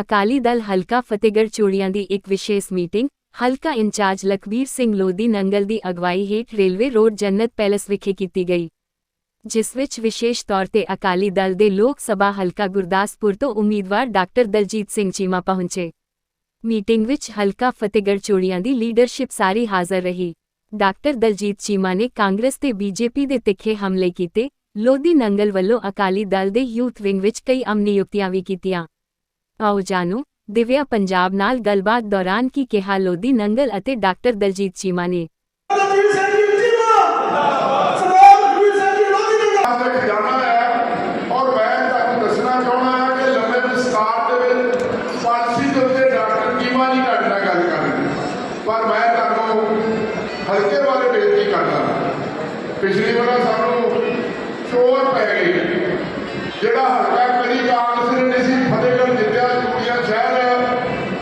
ਅਕਾਲੀ ਦਲ ਹਲਕਾ ਫਤਿਹਗੜ੍ਹ ਚੂੜੀਆਂ ਦੀ ਇੱਕ ਵਿਸ਼ੇਸ਼ ਮੀਟਿੰਗ, ਹਲਕਾ ਇੰਚਾਰਜ ਲਖਬੀਰ ਸਿੰਘ ਲੋਧੀ ਨੰਗਲ ਦੀ ਅਗਵਾਈ ਹੇਠ ਰੇਲਵੇ ਰੋਡ ਜੰਨਤ ਪੈਲੇਸ ਵਿਖੇ ਕੀਤੀ ਗਈ, ਜਿਸ ਵਿੱਚ ਵਿਸ਼ੇਸ਼ ਤੌਰ ਤੇ ਅਕਾਲੀ ਦਲ ਦੇ ਲੋਕ ਸਭਾ ਹਲਕਾ ਗੁਰਦਾਸਪੁਰ ਤੋਂ ਉਮੀਦਵਾਰ ਡਾਕਟਰ ਦਲਜੀਤ ਸਿੰਘ ਚੀਮਾ ਪਹੁੰਚੇ। ਮੀਟਿੰਗ ਵਿੱਚ ਹਲਕਾ ਫਤਿਹਗੜ੍ਹ ਚੂੜੀਆਂ ਦੀ ਲੀਡਰਸ਼ਿਪ ਸਾਰੀ ਹਾਜ਼ਰ ਰਹੀ। ਡਾਕਟਰ ਦਲਜੀਤ ਚੀਮਾ ਨੇ ਕਾਂਗਰਸ ਤੇ ਬੀਜੇਪੀ ਦੇ ਤਿੱਖੇ ਹਮਲੇ ਕੀਤੇ, ਲੋਧੀ ਨੰਗਲ ਵੱਲੋਂ ਅਕਾਲੀ ਦਲ ਦੇ ਯੂਥ ਵਿੰਗ ਵਿੱਚ ਕਈ ਅਹਿਮ ਨਿਯੁਕਤੀਆਂ ਵੀ ਕੀਤੀਆਂ। ਆਓ ਜਾਣੋ, ਦਿਵਿਆ ਪੰਜਾਬ ਨਾਲ ਗੱਲਬਾਤ ਦੌਰਾਨ ਕੀ ਕਿਹਾ ਲੋਧੀ ਨੰਗਲ ਅਤੇ ਡਾਕਟਰ ਦਲਜੀਤ ਚੀਮਾ ਨੇ। ਲਖਬੀਰ ਸਿੰਘ ਜੀ ਜਿੰਦਾਬਾਦ ਸਰਦਾਰ ਲਖਬੀਰ ਸਿੰਘ ਜੀ ਲੋਧੀ ਜੀ ਤੱਕ ਜਾਣਾ ਹੈ ਔਰ ਮੈਂ ਤੁਹਾਨੂੰ ਦੱਸਣਾ ਚਾਹੁੰਦਾ ਹਾਂ ਕਿ ਲੰਮੇ ਵਿਸਤਾਰ ਦੇ ਵਿੱਚ ਪਾਲਿਸੀ ਦੇ ਉੱਤੇ ਡਾਕਟਰ ਕੀਮਾ ਜੀ ਤੁਹਾਡੇ ਨਾਲ ਗੱਲ ਕਰਨਗੇ ਪਰ ਮੈਂ ਤੁਹਾਨੂੰ ਹਲਕੇ ਬਾਰੇ ਬੇਨਤੀ ਕਰਦਾ ਪਿਛਲੀ ਵਾਰ ਸਾਨੂੰ ਚੋਰ ਪੈ ਗਈ ਜਿਹੜਾ ਹਲਕਾ ਕਦੀ ਕਾਂਗਰਸ ਨੇ ਨਹੀਂ ਸੀ ਫਤਿਹਗੜ੍ਹ ਜਿੱਤਿਆ ਚੂੜੀਆਂ ਸ਼ਹਿਰ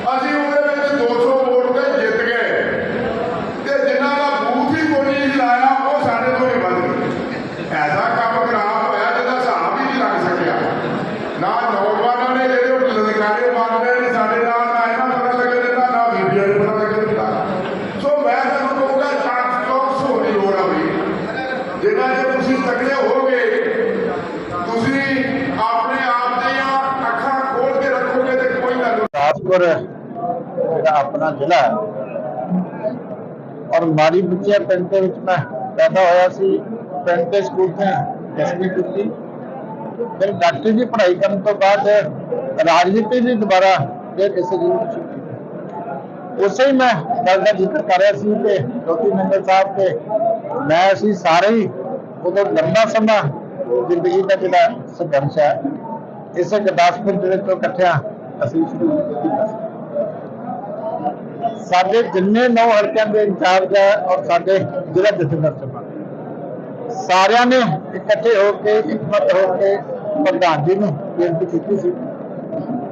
ਅਸੀਂ ਉਹਦੇ ਵਿੱਚ 200 ਵੋਟ ਤੇ ਜਿੱਤ ਗਏ ਤੇ ਜਿਨ੍ਹਾਂ ਦਾ ਬੂਥ ਹੀ ਕੋਈ ਨਹੀਂ ਲਾਇਆ ਉਹ ਸਾਡੇ ਤੋਂ ਹੀ ਵੱਧ ਗਏ ਐਸਾ ਕੰਮ ਖਰਾਬ ਹੋਇਆ ਜਿਹਦਾ ਹਿਸਾਬ ਹੀ ਨਹੀਂ ਲੱਗ ਸਕਿਆ ਨਾ ਨੌਜਵਾਨਾਂ ਨੇ ਜਿਹੜੇ ਉਹ ਲਲਕਾਰੇ ਮਾਰਦੇ ਨੇ ਸਾਡੇ ਨਾਲ ਨਾ ਇਹਨਾਂ ਨੂੰ ਪਤਾ ਲੱਗ ਦਿੱਤਾ ਨਾ ਬੀਬੀਆਂ ਨੂੰ ਪਤਾ ਲੱਗ ਦਿੱਤਾ ਸੋ ਮੈਂ ਤੁਹਾਨੂੰ ਕਹੂੰਗਾ ਚਾਕ ਚੌਕਸ ਹੋਣ ਦੀ ਲੋੜ ਆ ਵੀ ਜਿੰਨਾ ਜੇ ਤੁਸੀਂ ਤਕੜੇ ਹੋਗੇ ਤੁਸੀਂ ਆਪਣੇ ਆਪ ਦੀਆਂ ਅੱਖਾਂ ਖੋਲ ਕੇ ਰੱਖੋਗੇ ਤੇ ਕੋਈ ਗੱਲ ਗੁਰਦਾਸਪੁਰ ਜਿਹੜਾ ਆਪਣਾ ਜ਼ਿਲ੍ਹਾ ਹੈ ਔਰ ਮਾੜੀ ਬੁੱਚੀਆ ਪਿੰਡ ਦੇ ਵਿੱਚ ਮੈਂ ਪੈਦਾ ਹੋਇਆ ਸੀ ਪਿੰਡ ਦੇ ਸਕੂਲ ਤੋਂ ਦਸਵੀਂ ਕੀਤੀ ਫਿਰ ਡਾਕਟਰੀ ਦੀ ਪੜ੍ਹਾਈ ਕਰਨ ਤੋਂ ਬਾਅਦ ਰਾਜਨੀਤੀ ਦੀ ਦੁਬਾਰਾ ਫਿਰ ਇਸੇ ਜ਼ਿਲ੍ਹੇ ਵਿੱਚ ਕੀਤੀ। ਉਸੇ ਹੀ ਮੈਂ ਗੱਲ ਦਾ ਜ਼ਿਕਰ ਕਰ ਰਿਹਾ ਸੀ ਕਿ ਜੋਤੀ ਨੰਗਲ ਸਾਹਿਬ ਤੇ ਮੈਂ ਅਸੀਂ ਸਾਰੇ ਹੀ ਉਦੋਂ ਲੰਬਾ ਸਮਾਂ ਜ਼ਿੰਦਗੀ ਦਾ ਜਿਹੜਾ ਸੰਘਰਸ਼ ਹੈ ਇਸੇ ਗੁਰਦਾਸਪੁਰ ਜ਼ਿਲ੍ਹੇ ਤੋਂ ਇਕੱਠਿਆਂ ਅਸੀਂ ਸ਼ੁਰੂ ਕੀਤਾ ਸੀ ਸਾਡੇ ਜਿੰਨੇ ਨੌ ਹਲਕਿਆਂ ਦੇ ਇੰਚਾਰਜ ਹੈ ਔਰ ਸਾਡੇ ਜ਼ਿਲ੍ਹਾ ਜਥੇਦਾਰ ਸਭਾ ਸਾਰਿਆਂ ਨੇ ਇਕੱਠੇ ਹੋ ਕੇ, ਇਕਮਤ ਹੋ ਕੇ ਪ੍ਰਧਾਨ ਜੀ ਨੂੰ ਬੇਨਤੀ ਕੀਤੀ ਸੀ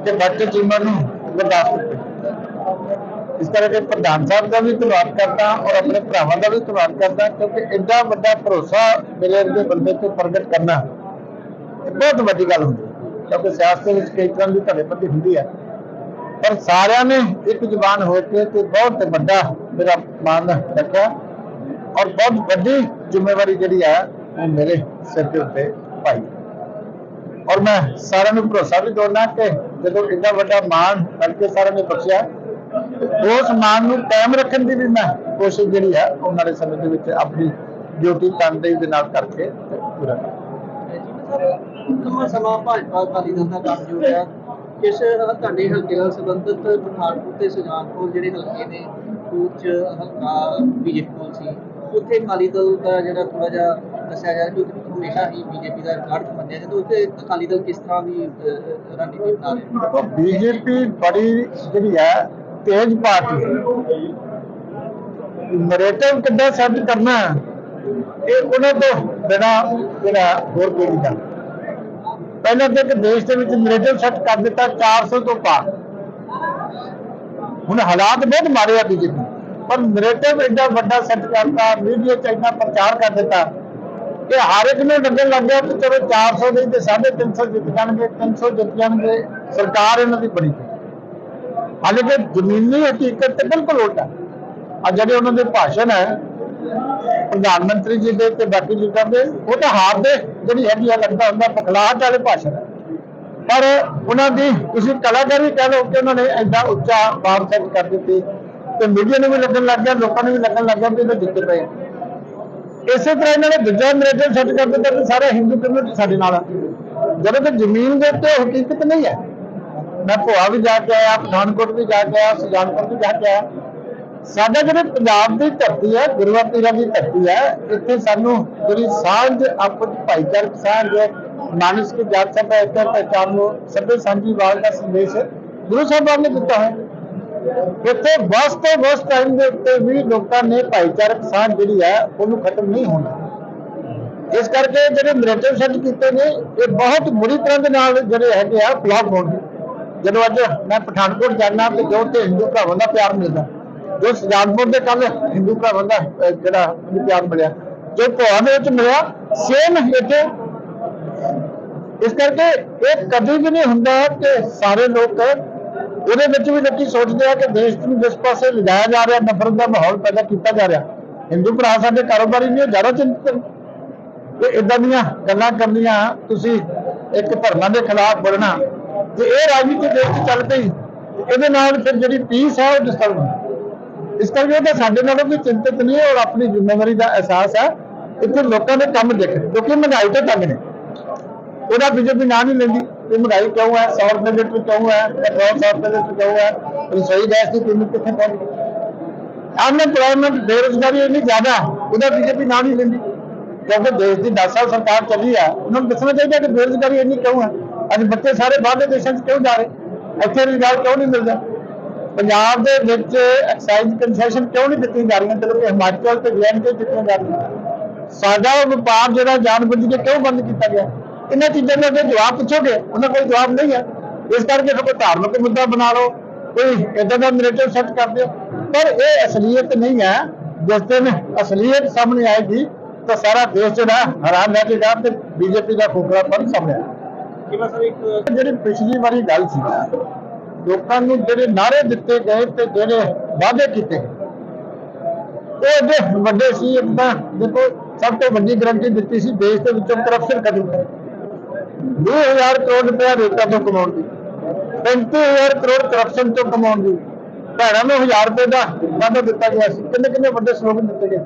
ਕਿ ਡਾਕਟਰ ਚੀਮਾ ਨੂੰ ਗੁਰਦਾਸਪੁਰ ਭੇਜੋ। ਇਸ ਕਰਕੇ ਪ੍ਰਧਾਨ ਸਾਹਿਬ ਦਾ ਵੀ ਧੰਨਵਾਦ ਕਰਦਾ ਔਰ ਆਪਣੇ ਭਰਾਵਾਂ ਦਾ ਵੀ ਧੰਨਵਾਦ ਕਰਦਾ ਕਿਉਂਕਿ ਇੰਨਾ ਵੱਡਾ ਭਰੋਸਾ ਮੇਰੇ ਦੇ ਬੰਦੇ ਤੇ ਪ੍ਰਗਟ ਕਰਨਾ ਬਹੁਤ ਵੱਡੀ ਗੱਲ ਹੁੰਦੀ ਹੈ ਕਿਉਂਕਿ ਸਿਆਸਤ ਵਿੱਚ ਕਈ ਤਰ੍ਹਾਂ ਦੀ ਧੜੇਬੰਦੀ ਹੁੰਦੀ ਹੈ ਪਰ ਸਾਰਿਆਂ ਨੇ ਇੱਕ ਜ਼ੁਬਾਨ ਹੋ ਕੇ ਤੇ ਬਹੁਤ ਵੱਡਾ ਮੇਰਾ ਮਾਨ ਰੱਖਿਆ। ਔਰ ਬਹੁਤ ਵੱਡੀ ਜ਼ਿੰਮੇਵਾਰੀ ਜਿਹੜੀ ਹੈ ਉਹ ਮੇਰੇ ਸਿਰ ਦੇ ਉੱਤੇ ਪਾਈ। ਔਰ ਮੈਂ ਸਾਰਿਆਂ ਨੂੰ ਭਰੋਸਾ ਵੀ ਦਿਵਾਉਣਾ ਕਿ ਜਦੋਂ ਇੰਨਾ ਵੱਡਾ ਮਾਣ ਕਰਕੇ ਸਾਰਿਆਂ ਨੇ ਬਖਸ਼ਿਆ, ਉਸ ਮਾਣ ਨੂੰ ਕਾਇਮ ਰੱਖਣ ਦੀ ਵੀ ਮੈਂ ਕੋਸ਼ਿਸ਼ ਜਿਹੜੀ ਹੈ ਉਹਨਾਂ ਦੇ ਸਮੇਂ ਦੇ ਵਿੱਚ ਆਪਣੀ ਡਿਊਟੀ ਤਨਦੇਹੀ ਦੇ ਨਾਲ ਕਰਕੇ ਤੇ ਪੂਰਾ ਕਰਾਂਗਾ ਲੰਮਾ ਸਮਾਂ ਭਾਜਪਾ ਅਕਾਲੀ ਦਲ ਦਾ ਕੰਮ ਜੋ ਰਿਹਾ ਕਿਸ ਤੁਹਾਡੇ ਹਲਕੇ ਨਾਲ ਸੰਬੰਧਿਤ ਪਠਾਨਕੋਟ ਤੇ ਸੁਜਾਨਪੁਰ ਜਿਹੜੇ ਹਲਕੇ ਨੇ ਉੱਚ ਹਲਕਾ ਬੀਜੇਪੀ ਕੋਲ ਸੀ ਉੱਥੇ ਅਕਾਲੀ ਦਲ ਦਾ ਜਿਹੜਾ ਥੋੜਾ ਜਿਹਾ ਦੱਸਿਆ ਜਾ ਰਿਹਾ ਕਿ ਹਮੇਸ਼ਾ ਹੀ ਬੀਜੇਪੀ ਦਾ ਗੜ੍ਹ ਮੰਨਿਆ ਜਾਂਦਾ। ਉੱਥੇ ਅਕਾਲੀ ਦਲ ਕਿਸ ਤਰ੍ਹਾਂ ਦੀ ਰਣਨੀਤੀ ਬਣਾ ਰਿਹਾ? ਬੀਜੇਪੀ ਬੜੀ ਜਿਹੜੀ ਹੈ ਤੇਜ਼ ਪਾਰਟੀ ਹੈ। ਨਰੇਟਿਵ ਕਿੱਦਾਂ ਸੈੱਟ ਕਰਨਾ ਹੈ, ਇਹ ਉਹਨਾਂ ਤੋਂ ਬਿਨਾ ਜਿਹੜਾ ਹੋਰ ਕੋਈ ਨਹੀਂ ਕਰਦਾ ਪਹਿਲਾਂ ਤਾਂ ਇੱਕ ਦੇਸ਼ ਦੇ ਵਿੱਚ ਨਰੇਟਿਵ ਸੈੱਟ ਕਰ ਦਿੱਤਾ 400 ਤੋਂ ਪਾਰ। ਹੁਣ ਹਾਲਾਤ ਬਹੁਤ ਮਾੜੇ ਆ ਬੀਜੇਪੀ ਪਰ ਨਰੇਟਿਵ ਐਡਾ ਵੱਡਾ ਸੈੱਟ ਕਰਤਾ, ਮੀਡੀਆ ਚ ਇੰਨਾ ਪ੍ਰਚਾਰ ਕਰ ਦਿੱਤਾ। ਕਿ ਹਰ ਇੱਕ ਨੂੰ ਲੱਗਣ ਲੱਗ ਗਿਆ ਕਿ ਚਲੋ 400 ਨਹੀਂ ਤੇ 350 ਜਿੱਤ ਜਾਣਗੇ 300 ਜਿੱਤ ਜਾਣਗੇ। ਸਰਕਾਰ ਇਹਨਾਂ ਦੀ ਬਣੀ ਹਾਲੇ ਕਿ ਜ਼ਮੀਨੀ ਹਕੀਕਤ ਤੇ ਬਿਲਕੁਲ ਉਲਟਾ। ਆ ਜਿਹੜੇ ਉਹਨਾਂ ਦੇ ਭਾਸ਼ਣ ਹੈ ਪ੍ਰਧਾਨ ਮੰਤਰੀ ਜੀ ਦੇ ਤੇ ਬਾਕੀ ਲੀਡਰਾਂ ਦੇ, ਉਹ ਤਾਂ ਹਾਰ ਦੇ, ਜਿਹੜੀ ਹੈਗੀ ਆ ਲੱਗਦਾ ਹੁੰਦਾ ਪਖਲਾਟ ਵਾਲੇ ਭਾਸ਼ਣ। ਪਰ ਉਹਨਾਂ ਦੀ, ਤੁਸੀਂ ਕਲਾਕਾਰੀ ਕਹਿ ਲਓ ਕਿ ਉਹਨਾਂ ਨੇ ਐਡਾ ਉੱਚਾ ਬਾਰ ਸੈੱਟ ਕਰ ਦਿੱਤੀ ਤੇ ਮੀਡੀਆ ਨੂੰ ਵੀ ਲੱਗਣ ਲੱਗ ਗਿਆ, ਲੋਕਾਂ ਨੂੰ ਵੀ ਲੱਗਣ ਲੱਗ ਗਿਆ ਵੀ ਇਹ ਜਿੱਤੇ ਪਏ ਇਸੇ ਤਰ੍ਹਾਂ ਇਹਨਾਂ ਨੇ ਦੂਜਾ ਨਰੇਟਿਵ ਸੈੱਟ ਕਰ ਦਿੱਤਾ ਕਿ ਸਾਰੇ ਹਿੰਦੂ ਕਮਿਊਨਿਟੀ ਸਾਡੇ ਨਾਲ ਆ। ਜਦੋਂ ਕਿ ਜ਼ਮੀਨ ਦੇ ਉੱਤੇ ਹਕੀਕਤ ਨਹੀਂ ਹੈ। ਮੈਂ ਭੋਆ ਵੀ ਜਾ ਕੇ ਆਇਆ, ਪਠਾਨਕੋਟ ਵੀ ਜਾ ਕੇ ਆਇਆ, ਸੁਜਾਨਪੁਰ ਵੀ ਜਾ ਕੇ ਆਇਆ। ਸਾਡਾ ਜਿਹੜੇ ਪੰਜਾਬ ਦੀ ਧਰਤੀ ਹੈ, ਗੁਰੂਆਂ ਪੀਰਾਂ ਦੀ ਧਰਤੀ ਹੈ, ਇੱਥੇ ਸਾਨੂੰ ਜਿਹੜੀ ਸਾਂਝ ਆਪਸ ਭਾਈਚਾਰਕ ਸਾਂਝ ਹੈ, ਮਾਨਸ ਕੀ ਜਾਤ ਸਭਾ ਇੱਕ ਪਹਿਚਾਨ ਨੂੰ ਸਭੇ ਸਾਂਝੀ ਵਾਲ ਦਾ ਸੰਦੇਸ਼ ਗੁਰੂ ਸਾਹਿਬਾਨ ਨੇ ਦਿੱਤਾ ਹੈ। ਇੱਥੇ ਬਸ ਤੋਂ ਬਸ ਟਾਈਮ ਦੇ ਉੱਤੇ ਵੀ ਲੋਕਾਂ ਨੇ ਭਾਈਚਾਰਕ ਸਾਂਝ ਜਿਹੜੀ ਹੈ, ਉਹਨੂੰ ਖਤਮ ਨਹੀਂ ਹੋਣਾ। ਇਸ ਕਰਕੇ ਜਿਹੜੇ ਨਰੇਟਿਵ ਸੈੱਟ ਕੀਤੇ ਨੇ, ਇਹ ਬਹੁਤ ਬੁਰੀ ਤਰ੍ਹਾਂ ਦੇ ਨਾਲ ਜਿਹੜੇ ਹੈਗੇ ਆ ਫਲॉप ਹੋਣਗੇ। ਜਦੋਂ ਅੱਜ ਮੈਂ ਪਠਾਨਕੋਟ ਜਾਣਾ ਤੇ ਜੋ ਤੇ ਹਿੰਦੂ ਭਰਾਵਾਂ ਦਾ ਪਿਆਰ ਮਿਲਦਾ ਜੋ ਸੁਜਾਨਪੁਰ ਦੇ ਕੱਲ ਹਿੰਦੂ ਭਰਾਵਾਂ ਦਾ ਅਹ, ਜਿਹੜਾ ਮੈਨੂੰ ਪਿਆਰ ਮਿਲਿਆ ਜੋ ਭੋਆ ਦੇ ਵਿੱਚ ਮਿਲਿਆ ਸੇਮ ਇੱਥੇ। ਇਸ ਕਰਕੇ ਇਹ ਕਦੀ ਵੀ ਨਹੀਂ ਹੁੰਦਾ ਕਿ ਸਾਰੇ ਲੋਕ ਉਹਦੇ ਵਿੱਚ ਵੀ ਲੋਕੀ ਸੋਚਦੇ ਆ ਕਿ ਦੇਸ਼ ਨੂੰ ਜਿਸ ਪਾਸੇ ਲਿਜਾਇਆ ਜਾ ਰਿਹਾ ਨਫ਼ਰਤ ਦਾ ਮਾਹੌਲ ਪੈਦਾ ਕੀਤਾ ਜਾ ਰਿਹਾ। ਹਿੰਦੂ ਭਰਾ ਸਾਡੇ ਕਾਰੋਬਾਰੀ ਨੇ ਉਹ ਜ਼ਿਆਦਾ ਚਿੰਤਤ ਨੇ। ਕਿ ਇਦਾਂ ਦੀਆਂ ਗੱਲਾਂ ਕਰਨੀਆਂ ਤੁਸੀਂ ਇੱਕ ਧਰਮਾਂ ਦੇ ਖਿਲਾਫ ਬੋਲਣਾ। ਜੇ ਇਹ ਰਾਜਨੀਤੀ ਦੇਸ਼ 'ਚ ਚੱਲ ਪਈ ਤੇ ਇਹਦੇ ਨਾਲ ਫਿਰ ਜਿਹੜੀ ਪੀਸ ਹੈ ਉਹ ਡਿਸਟਰਬ ਹੁੰਦੀ ਇਸ ਕਰਕੇ ਤਾਂ ਸਾਡੇ ਨਾਲੋਂ ਕੋਈ ਚਿੰਤਤ ਨਹੀਂ ਹੈ ਔਰ ਆਪਣੀ ਜ਼ਿੰਮੇਵਾਰੀ ਦਾ ਅਹਿਸਾਸ ਹੈ। ਇੱਥੇ ਲੋਕਾਂ ਦੇ ਕੰਮ ਦੇਖਣ, ਕਿਉਂਕਿ ਮਹਿੰਗਾਈ ਤੋਂ ਤੰਗ ਨੇ। ਉਹਦਾ ਬੀਜੇਪੀ ਨਾਂ ਨਹੀਂ ਲੈਂਦੀ ਕਿ ਮਹਿੰਗਾਈ ਕਿਉਂ ਹੈ? 100 ਰੁਪਏ ਲੀਟਰ ਕਿਉਂ ਹੈ? ਪੈਟਰੋਲ 100 ਰੁਪਏ ਲੀਟਰ ਕਿਉਂ ਹੈ? ਰਸੋਈ ਗੈਸ ਦੀ ਕੀਮਤ ਕਿੱਥੇ ਪਹੁੰਚ ਗਈ? ਅਨਪਲਾਈਮੈਂਟ ਬੇਰੁਜ਼ਗਾਰੀ ਇੰਨੀ ਜ਼ਿਆਦਾ, ਉਹਦਾ ਬੀਜੇਪੀ ਨਾਂ ਨਹੀਂ ਲੈਂਦੀ। ਕਿਉਂਕਿ ਦੇਸ਼ ਦੀ 10 ਸਾਲ ਸਰਕਾਰ ਚੱਲੀ ਹੈ ਉਹਨਾਂ ਨੂੰ ਦੱਸਣਾ ਚਾਹੀਦਾ ਕਿ ਬੇਰੁਜ਼ਗਾਰੀ ਇੰਨੀ ਕਿਉਂ ਹੈ? ਅੱਜ ਬੱਚੇ ਸਾਰੇ ਬਾਹਰਲੇ ਦੇਸ਼ਾਂ 'ਚ ਕਿਉਂ ਜਾ ਰਹੇ? ਇੱਥੇ ਰੁਜ਼ਗਾਰ ਕਿਉਂ ਨਹੀਂ ਮਿਲਦਾ? ਪੰਜਾਬ ਦੇ ਵਿੱਚ ਐਕਸਾਈਜ਼ ਕੰਸੈਸ਼ਨ ਕਿਉਂ ਨਹੀਂ ਦਿੱਤੀਆਂ ਜਾ ਰਹੀਆਂ ਜਦੋਂ ਕਿ ਹਿਮਾਚਲ ਤੇ ਤੇ ਦਿੱਤੀਆਂ ਜਾ ਰਹੀਆਂ ਸਾਡਾ ਵਪਾਰ ਜਿਹੜਾ ਜਾਣ ਬੁੱਝ ਕੇ ਕਿਉਂ ਬੰਦ ਕੀਤਾ ਗਿਆ? ਇਹਨਾਂ ਚੀਜ਼ਾਂ ਦੇ ਅੱਗੇ ਜਵਾਬ ਪੁੱਛੋਗੇ? ਉਹਨਾਂ ਕੋਲ ਜਵਾਬ ਨਹੀਂ ਹੈ। ਇਸ ਕਰਕੇ ਫਿਰ ਕੋਈ ਧਾਰਮਿਕ ਮੁੱਦਾ ਬਣਾ ਲਓ ਕੋਈ ਇਦਾਂ ਦਾ ਨੈਰੇਟਿਵ ਸੈੱਟ ਕਰ ਦਿਓ। ਪਰ ਇਹ ਅਸਲੀਅਤ ਨਹੀਂ ਹੈ। ਜਿਸ ਦਿਨ ਅਸਲੀਅਤ ਸਾਹਮਣੇ ਆਏਗੀ ਤਾਂ ਸਾਰਾ ਦੇਸ਼ ਜਿਹੜਾ ਹੈਰਾਨ ਰਹਿ ਜਾਏਗਾ ਤੇ ਬੀਜੇਪੀ ਦਾ ਖੋਖਲਾਪਨ ਸਾਹਮਣੇ ਆਏਗਾ। ਜਿਹੜੀ ਪਿਛਲੀ ਵਾਰੀ ਗੱਲ ਸੀ ਲੋਕਾਂ ਨੂੰ ਜਿਹੜੇ ਨਾਰੇ ਦਿੱਤੇ ਗਏ ਤੇ ਜਿਹੜੇ ਵਾਅਦੇ ਕੀਤੇ ਉਹ ਅੱਗੇ ਵੱਡੇ ਸੀ ਇੱਕ ਤਾਂ ਦੇਖੋ, ਸਭ ਤੋਂ ਵੱਡੀ ਗਰੰਟੀ ਦਿੱਤੀ ਸੀ, ਦੇਸ਼ ਦੇ ਵਿੱਚੋਂ ਕਰਪਸ਼ਨ ਖਤਮ ਕਰ 2000 ਕਰੋੜ ਰੁਪਏ ਰੇਟਾਂ ਤੋਂ ਕਮਾਉਣ ਦੀ। 35000 ਕਰੋੜ ਕਰਪਸ਼ਨ ਤੋਂ ਕਮਾਉਣ ਦੀ। ਭੈਣਾਂ ਨੂੰ 1000 ਰੁਪਏ ਦਾ ਵਾਅਦਾ ਦਿੱਤਾ ਗਿਆ ਸੀ। ਕਿੰਨੇ ਕਿੰਨੇ ਵੱਡੇ ਸਲੋਗਨ ਦਿੱਤੇ ਗਏ।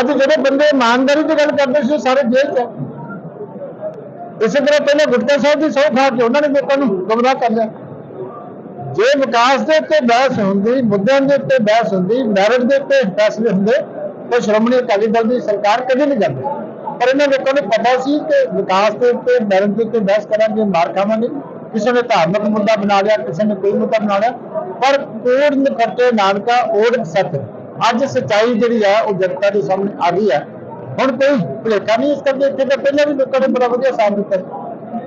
ਅੱਜ ਜਿਹੜੇ ਬੰਦੇ ਇਮਾਨਦਾਰੀ ਦੀ ਗੱਲ ਕਰਦੇ ਸੀ, ਉਹ ਸਾਰੇ ਜੇਲ੍ਹ 'ਚ ਹੈ ਇਸੇ ਤਰ੍ਹਾਂ ਪਹਿਲਾਂ ਗੁਟਕਾ ਸਾਹਿਬ ਦੀ ਸੌ ਖਾ ਕੇ ਉਹਨਾਂ ਨੇ ਲੋਕਾਂ ਨੂੰ ਗੁੰਮਰਾਹ ਕਰ ਲਿਆ। ਜੇ ਵਿਕਾਸ ਦੇ ਉੱਤੇ ਬਹਿਸ ਹੁੰਦੀ, ਮੁੱਦਿਆਂ ਦੇ ਉੱਤੇ ਬਹਿਸ ਹੁੰਦੀ ਮੈਰਿਟ ਦੇ ਉੱਤੇ ਫੈਸਲੇ ਹੁੰਦੇ, ਤਾਂ ਸ਼੍ਰੋਮਣੀ ਅਕਾਲੀ ਦਲ ਦੀ ਸਰਕਾਰ ਕਦੇ ਨਹੀਂ ਜਾਂਦੀ। ਪਰ ਇਹਨਾਂ ਲੋਕਾਂ ਨੂੰ ਪਤਾ ਸੀ ਕਿ ਵਿਕਾਸ ਦੇ ਉੱਤੇ ਮੈਰਿਟ ਦੇ ਉੱਤੇ ਬਹਿਸ ਕਰਾਂਗੇ, ਮਾਰ ਖਾਵਾਂਗੇ। ਕਿਸੇ ਨੇ ਧਾਰਮਿਕ ਮੁੱਦਾ ਬਣਾ ਲਿਆ, ਕਿਸੇ ਨੇ ਕੋਈ ਮੁੱਦਾ ਬਣਾ ਲਿਆ। ਪਰ ਕੋੜ ਨਿਕਟੇ ਨਾਨਕਾ, ਓੜ ਸੱਤ। ਅੱਜ ਸੱਚਾਈ ਜਿਹੜੀ ਹੈ ਉਹ ਜਨਤਾ ਦੇ ਸਾਹਮਣੇ ਆ ਗਈ ਹੈ ਹੁਣ ਕੋਈ ਭੁਲੇਖਾ ਨਹੀਂ ਇਸ ਕਰਕੇ ਇੱਥੇ ਤਾਂ ਪਹਿਲਾਂ ਵੀ ਲੋਕਾਂ ਨੇ ਬੜਾ ਵਧੀਆ ਸਾਥ ਦਿੱਤਾ।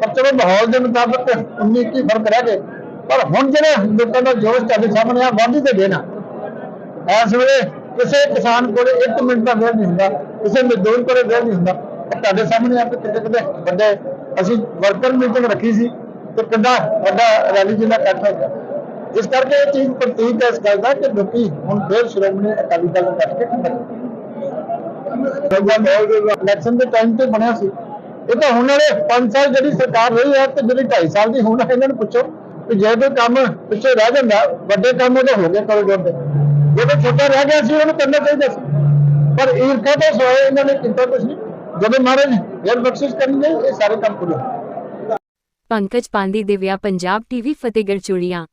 ਪਰ ਚਲੋ ਮਾਹੌਲ ਦੇ ਮੁਤਾਬਕ 19 ਕੀ ਫ਼ਰਕ ਰਹਿ ਗਏ। ਪਰ ਹੁਣ ਜਿਹੜਾ ਲੋਕਾਂ ਦਾ ਜੋਸ਼ ਤੁਹਾਡੇ ਸਾਹਮਣੇ ਆ ਵਾਢੀ ਤੇ ਦੇਣਾ। ਇਸ ਵੇਲੇ ਕਿਸੇ ਕਿਸਾਨ ਕੋਲ 1 ਮਿੰਟ ਦਾ ਵੇਲ ਨਹੀਂ ਹੁੰਦਾ, ਕਿਸੇ ਮਜ਼ਦੂਰ ਕੋਲ ਵੇਲ ਨਹੀਂ ਹੁੰਦਾ। ਤੁਹਾਡੇ ਸਾਹਮਣੇ ਆ ਕੇ ਕਿਤੇ ਕਿਤੇ ਵੱਡੇ, ਅਸੀਂ ਵਰਕਰ ਮੀਟਿੰਗ ਰੱਖੀ ਸੀ ਤੇ ਕਿੰਨਾ ਵੱਡਾ ਰੈਲੀ ਜਿੰਨਾ ਇਕੱਠ ਹੋ ਇਸ ਕਰਕੇ ਇਹ ਚੀਜ਼ ਪ੍ਰਤੀਕ ਹੈ ਇਸ ਗੱਲ ਦਾ ਕਿ ਲੋਕੀ ਹੁਣ ਫੇਰ ਸ਼੍ਰੋਮਣੀ ਅਕਾਲੀ ਦਲ ਨੂੰ ਕੱਟ ਕੇ ਇਲੈਕਸ਼ਨ ਦੇ ਟਾਈਮ ਤੇ ਬਣਿਆ ਸੀ। ਇਹ ਤਾਂ ਹੁਣ ਵਾਲੇ 5 ਸਾਲ ਜਿਹੜੀ ਸਰਕਾਰ ਰਹੀ ਹੈ ਤੇ ਜਿਹੜੀ 2.5 ਸਾਲ ਦੀ ਹੁਣ ਇਹਨਾਂ ਨੂੰ ਪੁੱਛੋ। ਕਿ ਜੇ ਕੋਈ ਕੰਮ ਪਿੱਛੇ ਰਹਿ ਜਾਂਦਾ, ਵੱਡੇ ਕੰਮ ਉਹਦੇ ਹੋ ਗਏ ਕਰੋ ਜੋਰ ਜਦੋਂ ਛੋਟਾ ਰਹਿ ਗਿਆ ਸੀ, ਉਹਨੂੰ ਕਰਨਾ ਚਾਹੀਦਾ ਸੀ। ਪਰ ਈਰਖਾ ਤੋਂ ਸੋਏ ਇਹਨਾਂ ਨੇ ਕੀਤਾ ਕੁਝ ਨਹੀਂ। ਜਦੋਂ ਮਹਾਰਾਜ ਫਿਰ ਬਖਸ਼ਿਸ਼ ਕਰਨਗੇ ਇਹ ਸਾਰੇ ਕੰਮ ਪੂਰੇ ਪੰਕਜ ਪਾਂਦੀ ਦਿਵਿਆ ਪੰਜਾਬ ਟੀਵੀ ਫਤਿਹਗੜ੍ਹ ਚੂੜੀਆਂ।